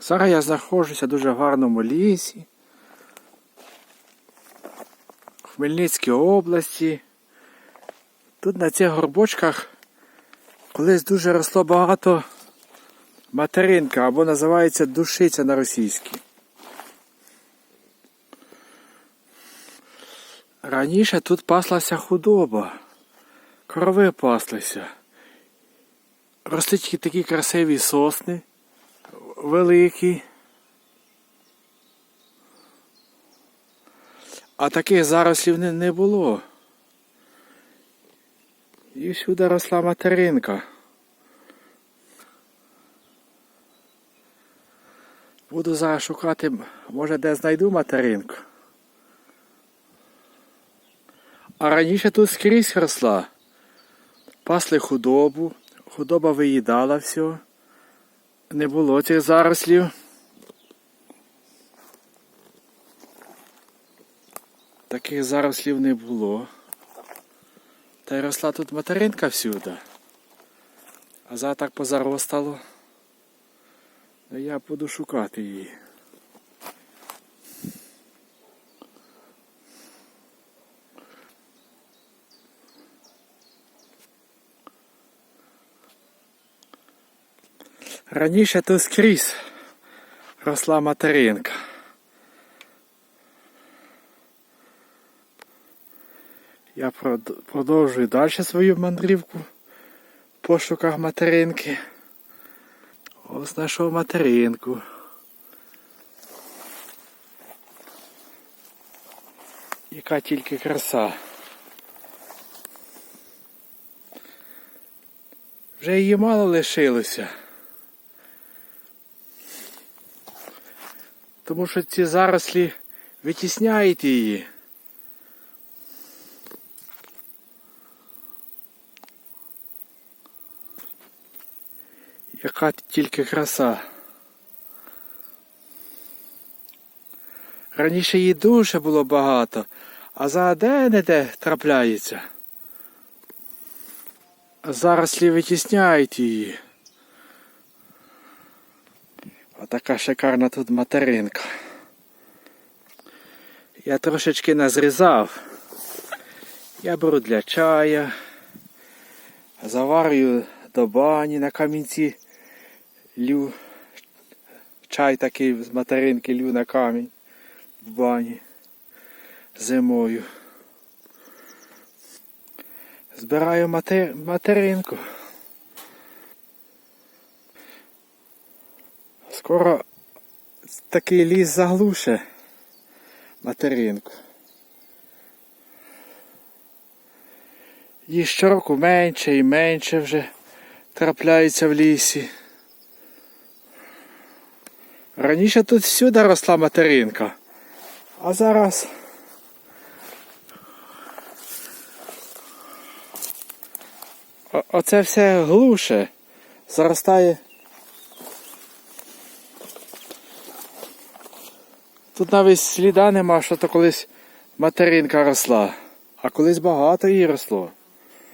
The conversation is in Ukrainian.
Зараз я знаходжуся в дуже гарному лісі. В Хмельницькій області. Тут на цих горбочках колись дуже росло багато материнка або називається душиця на російській. Раніше тут паслася худоба. Корови паслися. Росли такі красиві сосни, великі. А таких зарослів не, було. І всюди росла материнка. Буду зараз шукати, може де знайду материнку. А раніше тут скрізь росла. Пасли худобу, худоба виїдала все. Не було цих зарослів. Таких зарослів не було. Та й росла тут материнка всюди. А зараз позаростало. Ну, Я буду шукати її. Раніше тут скрізь росла материнка. Я продовжую далі свою мандрівку в пошуках материнки. Ось знайшов материнку. Яка тільки краса. Вже її мало лишилося. Тому що ці зарослі витісняють її. Яка тільки краса. Раніше її дуже було багато, а зараз де-не-де трапляється. Зарослі витісняють її. Отака шикарна тут материнка. Я трошечки назрізав. Я беру для чая, заварюю до бані на камінці, лю чай такий з материнки лю на камінь в бані зимою. Збираю мати... материнку. Скоро такий ліс заглуше материнку. Їх щороку менше і менше вже трапляються в лісі. Раніше тут всюди росла материнка, а зараз оце все глуше заростає. Тут навіть сліда нема, що то колись материнка росла, а колись багато її росло.